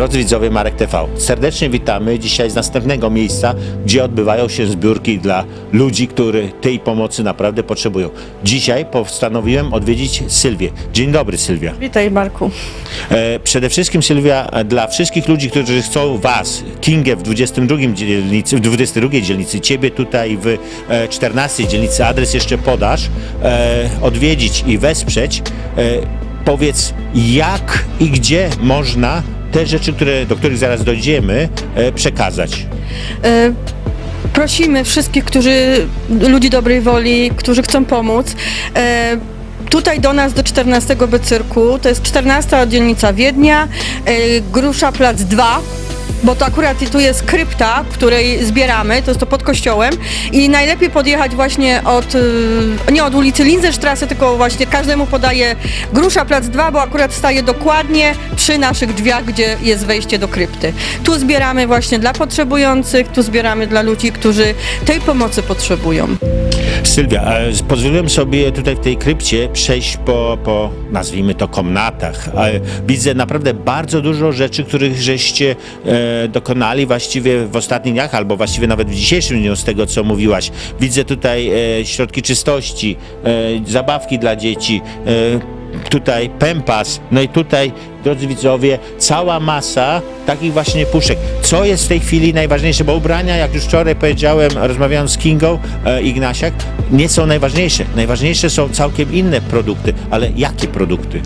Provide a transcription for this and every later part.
Drodzy widzowie Marek TV, serdecznie witamy dzisiaj z następnego miejsca, gdzie odbywają się zbiórki dla ludzi, którzy tej pomocy naprawdę potrzebują. Dzisiaj postanowiłem odwiedzić Sylwię. Dzień dobry Sylwia. Witaj Marku. E, przede wszystkim Sylwia, e, dla wszystkich ludzi, którzy chcą Was, Kingę w 22 dzielnicy, w 22 dzielnicy, Ciebie tutaj w e, 14 dzielnicy, adres jeszcze podasz, e, odwiedzić i wesprzeć, e, powiedz jak i gdzie można te rzeczy, które, do których zaraz dojdziemy, e, przekazać. E, prosimy wszystkich, którzy, ludzi dobrej woli, którzy chcą pomóc. E, Tutaj do nas do 14 B cyrku, to jest 14 dzielnica Wiednia, e, Grusza Plac 2, bo to akurat tu jest krypta, której zbieramy, to jest to pod kościołem i najlepiej podjechać właśnie od, y, nie od ulicy Linzenstrasse, tylko właśnie każdemu podaje Grusza Plac 2, bo akurat staje dokładnie przy naszych drzwiach, gdzie jest wejście do krypty. Tu zbieramy właśnie dla potrzebujących, tu zbieramy dla ludzi, którzy tej pomocy potrzebują. Sylwia, e, pozwoliłem sobie tutaj w tej krypcie przejść po, po nazwijmy to, komnatach. E, Widzę naprawdę bardzo dużo rzeczy, których żeście e, dokonali właściwie w ostatnich dniach, albo właściwie nawet w dzisiejszym dniu, z tego co mówiłaś. Widzę tutaj środki czystości, zabawki dla dzieci, tutaj pempas, no i tutaj, drodzy widzowie, cała masa takich właśnie puszek. Co jest w tej chwili najważniejsze, bo ubrania, jak już wczoraj powiedziałem, rozmawiałem z Kingą e, Ignasiak, nie są najważniejsze. Najważniejsze są całkiem inne produkty, ale jakie produkty?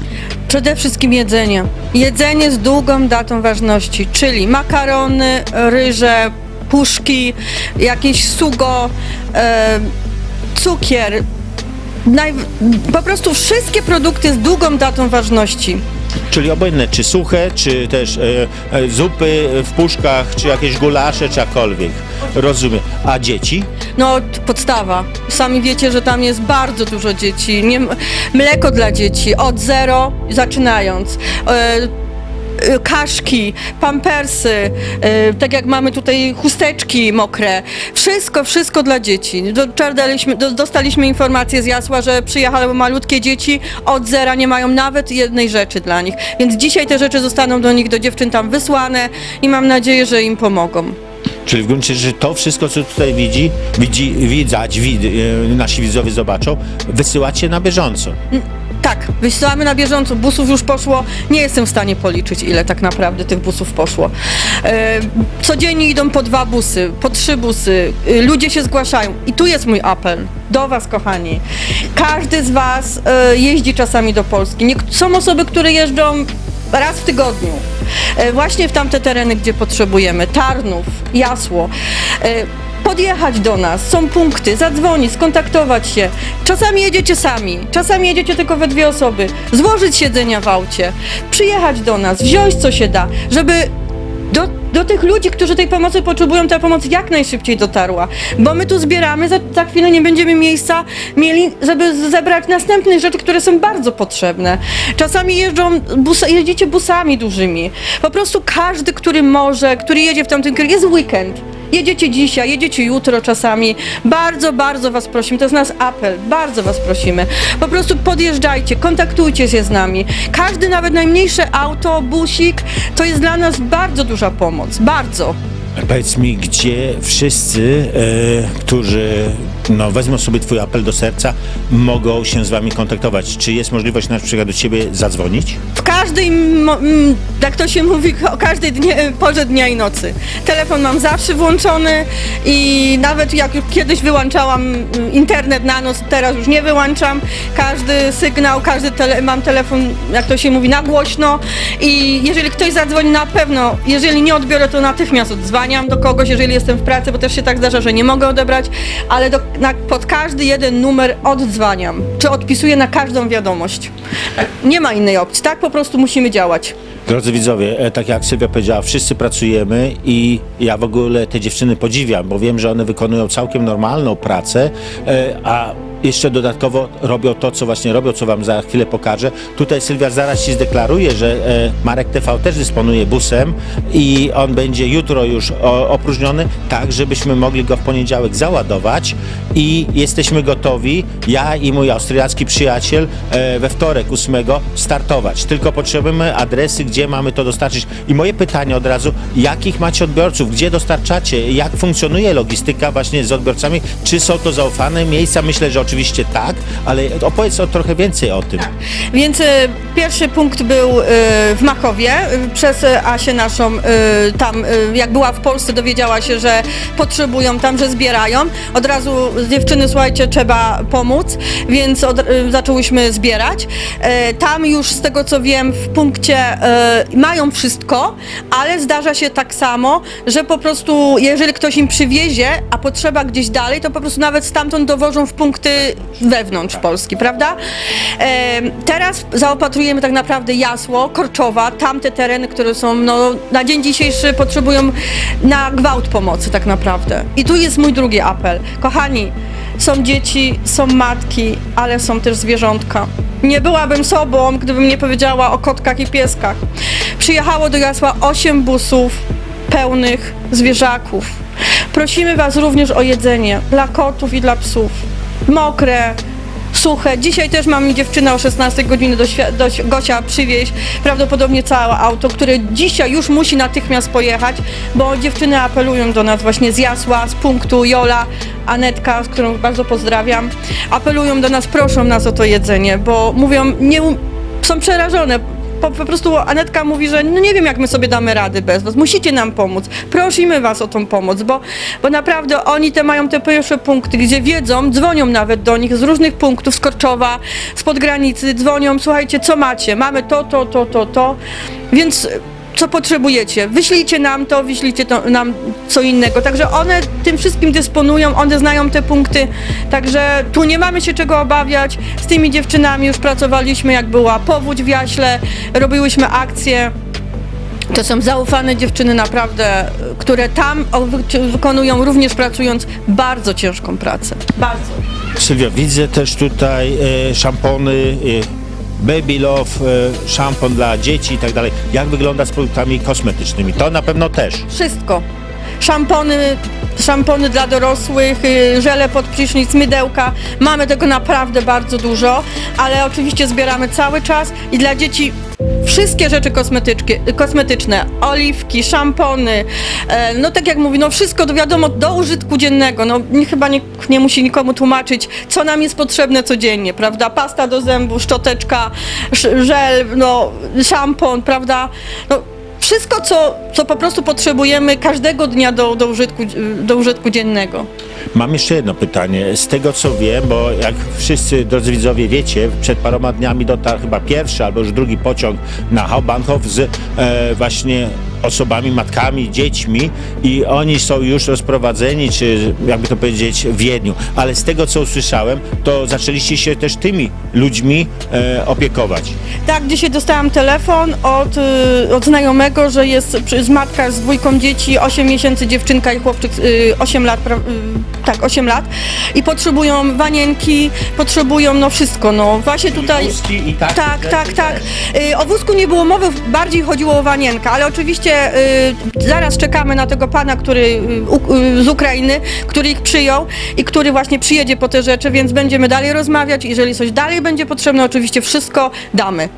Przede wszystkim jedzenie. Jedzenie z długą datą ważności, czyli makarony, ryże, puszki, jakieś sugo, e, cukier. Naj, po prostu wszystkie produkty z długą datą ważności. Czyli obojętne, czy suche, czy też e, e, zupy w puszkach, czy jakieś gulasze, czy jakkolwiek. Rozumiem. A dzieci? No, podstawa. Sami wiecie, że tam jest bardzo dużo dzieci. Nie, mleko dla dzieci od zero zaczynając. E, Kaszki, pampersy, e, tak jak mamy tutaj chusteczki mokre. Wszystko, wszystko dla dzieci. Dostaliśmy informację z Jasła, że przyjechały malutkie dzieci, od zera nie mają nawet jednej rzeczy dla nich. Więc dzisiaj te rzeczy zostaną do nich, do dziewczyn tam wysłane i mam nadzieję, że im pomogą. Czyli w gruncie rzeczy to wszystko, co tutaj widzi, widzi widzać, wid, e, nasi widzowie zobaczą, wysyłacie na bieżąco. Tak, wysyłamy na bieżąco. Busów już poszło. Nie jestem w stanie policzyć, ile tak naprawdę tych busów poszło. E, codziennie idą po dwa busy, po trzy busy. E, ludzie się zgłaszają. I tu jest mój apel do Was, kochani. Każdy z Was e, jeździ czasami do Polski. Są osoby, które jeżdżą raz w tygodniu. E, właśnie w tamte tereny, gdzie potrzebujemy. Tarnów, Jasło. Podjechać do nas, są punkty, zadzwonić, skontaktować się. Czasami jedziecie sami, czasami jedziecie tylko we dwie osoby, złożyć siedzenia w aucie, przyjechać do nas, wziąć co się da, żeby do, do tych ludzi, którzy tej pomocy potrzebują, ta pomoc jak najszybciej dotarła. Bo my tu zbieramy, za, za chwilę nie będziemy miejsca mieli, żeby zebrać następne rzeczy, które są bardzo potrzebne. Czasami jeżdżą, bus, jeździcie busami dużymi. Po prostu każdy, który może, który jedzie w tamtym kierunku, jest weekend. Jedziecie dzisiaj, jedziecie jutro czasami. Bardzo, bardzo Was prosimy, to jest nasz apel, bardzo Was prosimy. Po prostu podjeżdżajcie, kontaktujcie się z nami. Każdy, nawet najmniejsze auto, busik, to jest dla nas bardzo duża pomoc, bardzo. Powiedz mi, gdzie wszyscy, e, którzy no, wezmą sobie Twój apel do serca, mogą się z Wami kontaktować? Czy jest możliwość na przykład do Ciebie zadzwonić? W każdej, mm, jak to się mówi, o każdej dnie, porze dnia i nocy. Telefon mam zawsze włączony i nawet jak już kiedyś wyłączałam mm, internet na noc, teraz już nie wyłączam. Każdy sygnał, każdy tele, mam telefon, jak to się mówi, na głośno i jeżeli ktoś zadzwoni na pewno, jeżeli nie odbiorę, to natychmiast odzwaniam do kogoś, jeżeli jestem w pracy, bo też się tak zdarza, że nie mogę odebrać, ale do, na, pod każdy jeden numer oddzwaniam, czy odpisuję na każdą wiadomość. Nie ma innej opcji, tak po prostu musimy działać. Drodzy widzowie, e, tak jak Sylwia powiedziała, wszyscy pracujemy i ja w ogóle te dziewczyny podziwiam, bo wiem, że one wykonują całkiem normalną pracę, e, a jeszcze dodatkowo robią to, co właśnie robią, co wam za chwilę pokażę. Tutaj Sylwia zaraz ci zdeklaruje, że e, Marek TV też dysponuje busem i on będzie jutro już opróżniony, tak żebyśmy mogli go w poniedziałek załadować i jesteśmy gotowi, ja i mój austriacki przyjaciel, e, we wtorek 8 startować. Tylko potrzebujemy adresy, gdzie mamy to dostarczyć. I moje pytanie od razu, jakich macie odbiorców, gdzie dostarczacie, jak funkcjonuje logistyka właśnie z odbiorcami, czy są to zaufane miejsca? Myślę, że oczywiście tak, ale opowiedz o trochę więcej o tym. Więc e, pierwszy punkt był e, w Machowie. E, Przez Asię naszą e, tam, e, jak była w Polsce, dowiedziała się, że potrzebują tam, że zbierają. Od razu dziewczyny, słuchajcie, trzeba pomóc, więc od, e, zaczęłyśmy zbierać. E, Tam już z tego co wiem w punkcie e, mają wszystko, ale zdarza się tak samo, że po prostu jeżeli ktoś im przywiezie, a potrzeba gdzieś dalej, to po prostu nawet stamtąd dowożą w punkty wewnątrz Polski, prawda? E, teraz zaopatrujemy tak naprawdę Jasło, Korczowa, tamte tereny, które są no, na dzień dzisiejszy potrzebują na gwałt pomocy tak naprawdę. I tu jest mój drugi apel. Kochani, są dzieci, są matki, ale są też zwierzątka. Nie byłabym sobą, gdybym nie powiedziała o kotkach i pieskach. Przyjechało do Jasła 8 busów pełnych zwierzaków. Prosimy Was również o jedzenie dla kotów i dla psów. Mokre, suche. Dzisiaj też mam mi dziewczyna o 16 godziny do, do Gosia przywieźć prawdopodobnie całe auto, które dzisiaj już musi natychmiast pojechać, bo dziewczyny apelują do nas właśnie z Jasła, z punktu Jola, Anetka, z którą bardzo pozdrawiam, apelują do nas, proszą nas o to jedzenie, bo mówią, nie, um- są przerażone. Po, po prostu Anetka mówi, że no nie wiem, jak my sobie damy rady bez was. Musicie nam pomóc. Prosimy was o tą pomoc, bo, bo naprawdę oni te mają te pierwsze punkty, gdzie wiedzą, dzwonią nawet do nich z różnych punktów, z Korczowa, spod granicy, dzwonią, słuchajcie, co macie? Mamy to, to, to, to, to. Więc co potrzebujecie. Wyślijcie nam to, wyślijcie to, nam co innego. Także one tym wszystkim dysponują, one znają te punkty, także tu nie mamy się czego obawiać. Z tymi dziewczynami już pracowaliśmy, jak była powódź w Jaśle, robiłyśmy akcje. To są zaufane dziewczyny naprawdę, które tam wykonują również pracując bardzo ciężką pracę. Bardzo. Sylwia, widzę też tutaj e, szampony, e, Baby Love, e, szampon dla dzieci i tak dalej. Jak wygląda z produktami kosmetycznymi? To na pewno też. Wszystko. Szampony, szampony dla dorosłych, y, żele pod prysznic, mydełka. Mamy tego naprawdę bardzo dużo, ale oczywiście zbieramy cały czas i dla dzieci wszystkie rzeczy kosmetyczne, oliwki, szampony, e, no tak jak mówi, no wszystko to wiadomo do użytku dziennego, no nie, chyba nikt nie musi nikomu tłumaczyć, co nam jest potrzebne codziennie, prawda? Pasta do zębów, szczoteczka, sz- żel, no szampon, prawda? No, wszystko, co, co po prostu potrzebujemy każdego dnia do, do, użytku, do użytku dziennego. Mam jeszcze jedno pytanie. Z tego co wiem, bo jak wszyscy drodzy widzowie wiecie, przed paroma dniami dotarł chyba pierwszy albo już drugi pociąg na Hauptbahnhof z e, właśnie osobami, matkami, dziećmi i oni są już rozprowadzeni, czy jakby to powiedzieć, w Wiedniu. Ale z tego co usłyszałem, to zaczęliście się też tymi ludźmi e, opiekować. Tak, dzisiaj dostałam telefon od, y, od znajomego, że jest przy- z matka z dwójką dzieci, 8 miesięcy dziewczynka i chłopczyk y, 8 lat, pra- y, tak, 8 lat i potrzebują wanienki, potrzebują no wszystko, no właśnie tutaj... Wózki i Tak, tak, tak. też. Y, O wózku nie było mowy, bardziej chodziło o wanienkę, ale oczywiście y, zaraz czekamy na tego pana, który y, y, z Ukrainy, który ich przyjął i który właśnie przyjedzie po te rzeczy, więc będziemy dalej rozmawiać. Jeżeli coś dalej będzie potrzebne, oczywiście wszystko damy.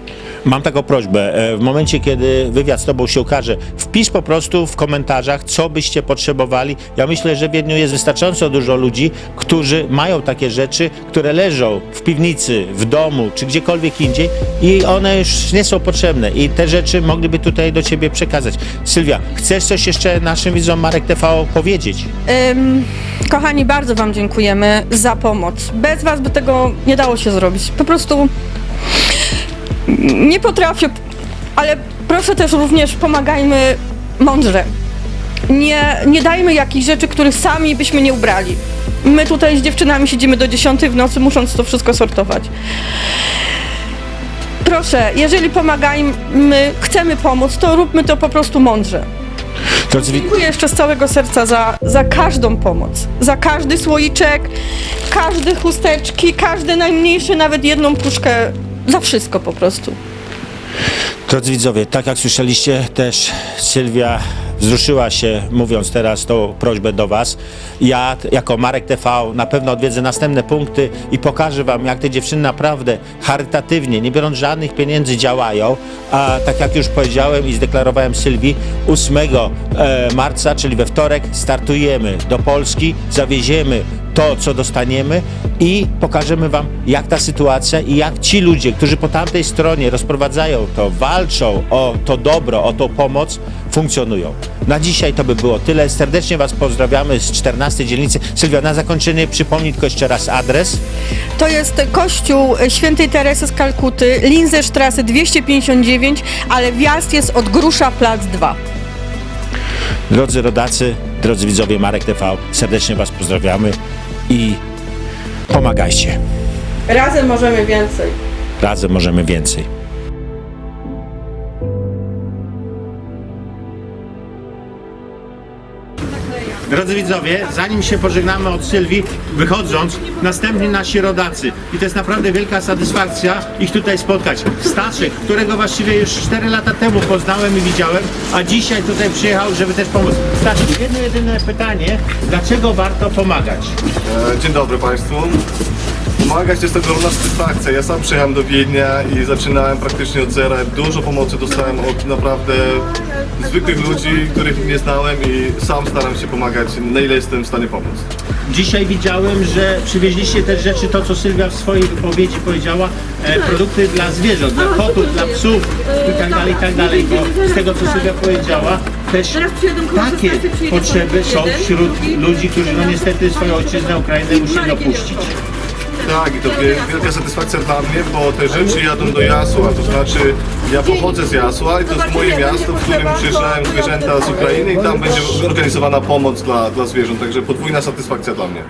Mam taką prośbę. E, W momencie, kiedy wywiad z Tobą się ukaże, wpisz po prostu w komentarzach, co byście potrzebowali. Ja myślę, że w Wiedniu jest wystarczająco dużo ludzi, którzy mają takie rzeczy, które leżą w piwnicy, w domu, czy gdziekolwiek indziej i one już nie są potrzebne i te rzeczy mogliby tutaj do Ciebie przekazać. Sylwia, chcesz coś jeszcze naszym widzom Marek TV powiedzieć? Kochani, bardzo Wam dziękujemy za pomoc. Bez Was by tego nie dało się zrobić. Po prostu nie potrafię, ale proszę też również pomagajmy mądrze. Nie, nie dajmy jakichś rzeczy, których sami byśmy nie ubrali. My tutaj z dziewczynami siedzimy do 10 w nocy, musząc to wszystko sortować. Proszę, jeżeli pomagajmy, chcemy pomóc, to róbmy to po prostu mądrze. Wi- Dziękuję jeszcze z całego serca za, za każdą pomoc. Za każdy słoiczek, każde chusteczki, każde najmniejsze, nawet jedną puszkę. Za wszystko po prostu. Drodzy widzowie, tak jak słyszeliście, też Sylwia wzruszyła się, mówiąc teraz tą prośbę do Was. Ja, jako Marek TV, na pewno odwiedzę następne punkty i pokażę Wam, jak te dziewczyny naprawdę charytatywnie, nie biorąc żadnych pieniędzy, działają. A tak jak już powiedziałem i zdeklarowałem Sylwii, 8 e, marca, czyli we wtorek, startujemy do Polski, zawieziemy to, co dostaniemy i pokażemy Wam, jak ta sytuacja i jak ci ludzie, którzy po tamtej stronie rozprowadzają to, walczą o to dobro, o tą pomoc, funkcjonują. Na dzisiaj to by było tyle. Serdecznie Was pozdrawiamy z 14 dzielnicy. Sylwia, na zakończenie przypomnij tylko jeszcze raz adres. To jest kościół świętej Teresy z Kalkuty, Linzestrasse 259, ale wjazd jest od Grusza Plac 2. Drodzy rodacy, drodzy widzowie Marek TV, serdecznie Was pozdrawiamy i pomagajcie. Razem możemy więcej. Razem możemy więcej. Drodzy widzowie, zanim się pożegnamy od Sylwii, wychodząc, następni nasi rodacy. I to jest naprawdę wielka satysfakcja ich tutaj spotkać. Staszek, którego właściwie już 4 lata temu poznałem i widziałem, a dzisiaj tutaj przyjechał, żeby też pomóc. Staszek, jedno jedyne pytanie, dlaczego warto pomagać? E, Dzień dobry Państwu. Pomagać jest ogromna satysfakcja. Ja sam przyjechałem do Wiednia i zaczynałem praktycznie od zera. Dużo pomocy dostałem od naprawdę zwykłych ludzi, których nie znałem i sam staram się pomagać, na ile jestem w stanie pomóc. Dzisiaj widziałem, że przywieźliście też rzeczy, to co Sylwia w swojej wypowiedzi powiedziała, e, produkty dla zwierząt, dla kotów, dla psów i tak dalej, i tak dalej, bo z tego co Sylwia powiedziała, też takie potrzeby są wśród ludzi, którzy no niestety swoją ojczyznę Ukrainę musieli opuścić. Tak, i to wie- wielka satysfakcja dla mnie, bo te rzeczy jadą do Jasła, to znaczy ja pochodzę z Jasła i to jest moje miasto, w którym przyjeżdżają zwierzęta z Ukrainy i tam będzie organizowana pomoc dla, dla zwierząt, także podwójna satysfakcja dla mnie.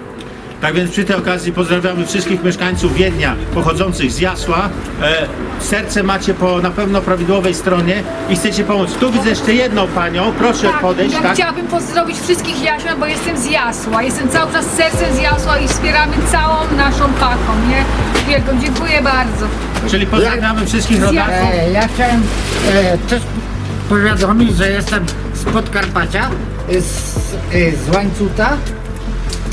Tak więc przy tej okazji pozdrawiamy wszystkich mieszkańców Wiednia pochodzących z Jasła. E, serce macie po na pewno prawidłowej stronie i chcecie pomóc. Tu widzę jeszcze jedną panią, proszę podejść, ja tak? chciałabym pozdrowić wszystkich Jaśmian, bo jestem z Jasła. Jestem cały czas sercem z Jasła i wspieramy całą naszą paką, nie? Wielką, dziękuję bardzo. Czyli pozdrawiamy wszystkich rodaków. E, ja chciałem e, też powiadomić, że jestem z Podkarpacia, z, e, z Łańcuta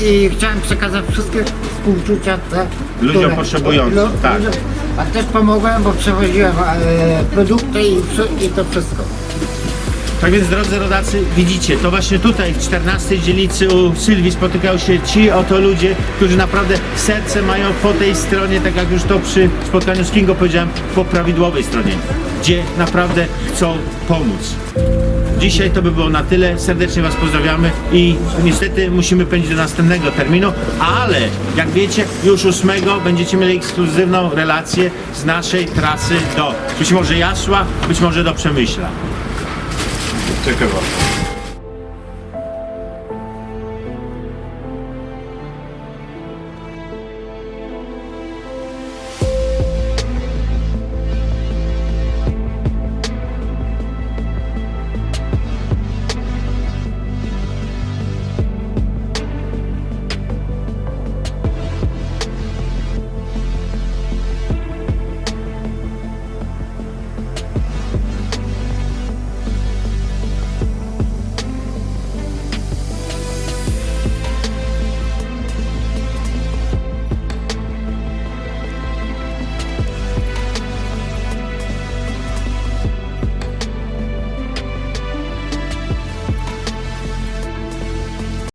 i chciałem przekazać wszystkie współczucia te, Ludziom potrzebującym, tak. ludziom- A też pomogłem, bo przewoziłem e, produkty i, wszy- i to wszystko. Tak więc drodzy rodacy, widzicie, to właśnie tutaj w 14 dzielnicy u Sylwii spotykają się ci oto ludzie, którzy naprawdę serce mają po tej stronie, tak jak już to przy spotkaniu z Kingo powiedziałem, po prawidłowej stronie, gdzie naprawdę chcą pomóc. Dzisiaj to by było na tyle. Serdecznie Was pozdrawiamy i niestety musimy pędzić do następnego terminu, ale jak wiecie, już 8 będziecie mieli ekskluzywną relację z naszej trasy do być może Jasła, być może do Przemyśla. Dziękuję bardzo.